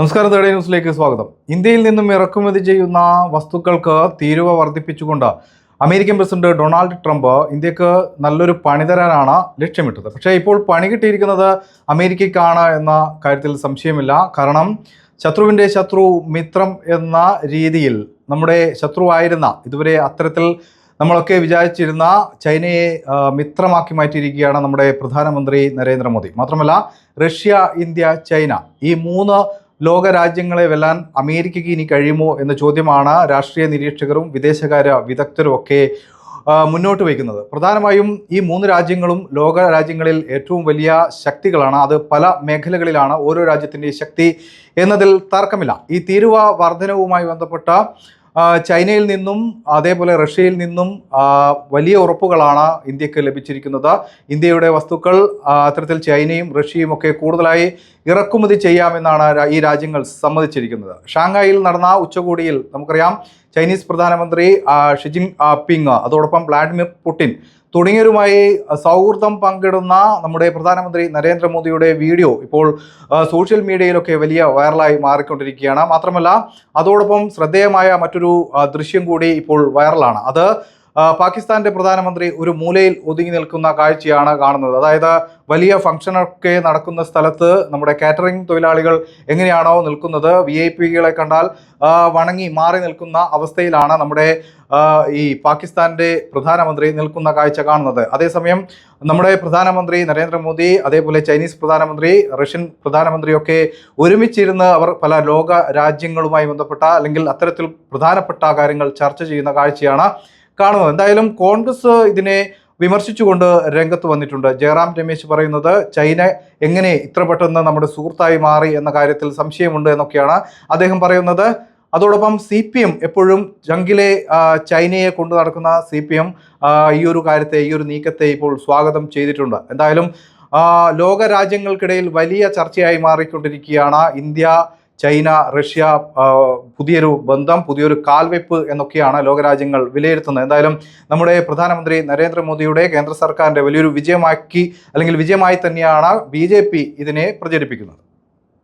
നമസ്കാരം തേടേ ന്യൂസിലേക്ക് സ്വാഗതം. ഇന്ത്യയിൽ നിന്നും ഇറക്കുമതി ചെയ്യുന്ന വസ്തുക്കൾക്ക് തീരുവ വർദ്ധിപ്പിച്ചുകൊണ്ട് അമേരിക്കൻ പ്രസിഡന്റ് ഡൊണാൾഡ് ട്രംപ് ഇന്ത്യയ്ക്ക് നല്ലൊരു പണി തരാനാണ് ലക്ഷ്യമിട്ടത്. പക്ഷേ ഇപ്പോൾ പണി കിട്ടിയിരിക്കുന്നത് അമേരിക്കയ്ക്കാണ് എന്ന കാര്യത്തിൽ സംശയമില്ല. കാരണം ശത്രുവിന്റെ ശത്രു മിത്രം എന്ന രീതിയിൽ നമ്മുടെ ശത്രുവായിരുന്ന ഇതുവരെ അത്തരത്തിൽ നമ്മളൊക്കെ വിചാരിച്ചിരുന്ന ചൈനയെ മിത്രമാക്കി മാറ്റിയിരിക്കുകയാണ് നമ്മുടെ പ്രധാനമന്ത്രി നരേന്ദ്രമോദി. മാത്രമല്ല റഷ്യ ഇന്ത്യ ചൈന ഈ മൂന്ന് ലോക രാജ്യങ്ങളെ വെല്ലാൻ അമേരിക്കയ്ക്ക് ഇനി കഴിയുമോ എന്ന ചോദ്യമാണ് രാഷ്ട്രീയ നിരീക്ഷകരും വിദേശകാര്യ വിദഗ്ധരും ഒക്കെ മുന്നോട്ട് വയ്ക്കുന്നത്. പ്രധാനമായും ഈ മൂന്ന് രാജ്യങ്ങളും ലോക രാജ്യങ്ങളിൽ ഏറ്റവും വലിയ ശക്തികളാണ്. അത് പല മേഖലകളിലാണ്. ഓരോ രാജ്യത്തിന്റെ ശക്തി എന്നതിൽ തർക്കമില്ല. ഈ തീരുവ വർധനവുമായി ബന്ധപ്പെട്ട ചൈനയിൽ നിന്നും അതേപോലെ റഷ്യയിൽ നിന്നും വലിയ ഉറപ്പുകളാണ് ഇന്ത്യയ്ക്ക് ലഭിച്ചിരിക്കുന്നത്. ഇന്ത്യയുടെ വസ്തുക്കൾ അത്തരത്തിൽ ചൈനയും റഷ്യയും ഒക്കെ കൂടുതലായി ഇറക്കുമതി ചെയ്യാമെന്നാണ് ഈ രാജ്യങ്ങൾ സമ്മതിച്ചിരിക്കുന്നത്. ഷാങ്ഹായിൽ നടന്ന ഉച്ചകോടിയിൽ നമുക്കറിയാം ചൈനീസ് പ്രധാനമന്ത്രി ഷിജിൻ പിങ് അതോടൊപ്പം വ്ളാഡിമിർ പുടിൻ തുടങ്ങിയവരുമായി സൗഹൃദം പങ്കിടുന്ന നമ്മുടെ പ്രധാനമന്ത്രി നരേന്ദ്രമോദിയുടെ വീഡിയോ ഇപ്പോൾ സോഷ്യൽ മീഡിയയിലൊക്കെ വലിയ വൈറലായി മാറിക്കൊണ്ടിരിക്കുകയാണ്. മാത്രമല്ല അതോടൊപ്പം ശ്രദ്ധേയമായ മറ്റൊരു ദൃശ്യം കൂടി ഇപ്പോൾ വൈറലാണ്. അത് പാകിസ്ഥാന്റെ പ്രധാനമന്ത്രി ഒരു മൂലയിൽ ഒതുങ്ങി നിൽക്കുന്ന കാഴ്ചയാണ് കാണുന്നത്. അതായത് വലിയ ഫംഗ്ഷനൊക്കെ നടക്കുന്ന സ്ഥലത്ത് നമ്മുടെ കാറ്ററിംഗ് തൊഴിലാളികൾ എങ്ങനെയാണോ നിൽക്കുന്നത്? വി ഐ പികളെ കണ്ടാൽ വണങ്ങി മാറി നിൽക്കുന്ന അവസ്ഥയിലാണ് നമ്മുടെ ഈ പാകിസ്ഥാന്റെ പ്രധാനമന്ത്രി നിൽക്കുന്ന കാഴ്ച കാണുന്നത്. അതേസമയം നമ്മുടെ പ്രധാനമന്ത്രി നരേന്ദ്രമോദി അതേപോലെ ചൈനീസ് പ്രധാനമന്ത്രി റഷ്യൻ പ്രധാനമന്ത്രിയൊക്കെ ഒരുമിച്ചിരുന്ന് അവർ പല ലോക രാജ്യങ്ങളുമായി ബന്ധപ്പെട്ട അല്ലെങ്കിൽ അത്തരത്തിൽ പ്രധാനപ്പെട്ട കാര്യങ്ങൾ ചർച്ച ചെയ്യുന്ന കാഴ്ചയാണ് കാണുന്നത്. എന്തായാലും കോൺഗ്രസ് ഇതിനെ വിമർശിച്ചുകൊണ്ട് രംഗത്ത് വന്നിട്ടുണ്ട്. ജയറാം രമേശ് പറയുന്നത് ചൈന എങ്ങനെ ഇത്ര പെട്ടെന്ന് നമ്മുടെ സുഹൃത്തായി മാറി എന്ന കാര്യത്തിൽ സംശയമുണ്ട് എന്നൊക്കെയാണ് അദ്ദേഹം പറയുന്നത്. അതോടൊപ്പം സി പി എം എപ്പോഴും ജംഗിലെ ചൈനയെ കൊണ്ടു നടക്കുന്ന സി പി എം ഈ ഒരു കാര്യത്തെ ഈ ഒരു നീക്കത്തെ ഇപ്പോൾ സ്വാഗതം ചെയ്തിട്ടുണ്ട്. എന്തായാലും ലോകരാജ്യങ്ങൾക്കിടയിൽ വലിയ ചർച്ചയായി മാറിക്കൊണ്ടിരിക്കുകയാണ്. ഇന്ത്യ ചൈന റഷ്യ പുതിയൊരു ബന്ധം പുതിയൊരു കാൽവെപ്പ് എന്നൊക്കെയാണ് ലോകരാജ്യങ്ങൾ വിലയിരുത്തുന്നത്. എന്തായാലും നമ്മുടെ പ്രധാനമന്ത്രി നരേന്ദ്രമോദിയുടെ കേന്ദ്ര സർക്കാരിന്റെ വലിയൊരു വിജയമാക്കി അല്ലെങ്കിൽ വിജയമായി തന്നെയാണ് ബി ഇതിനെ പ്രചരിപ്പിക്കുന്നത്.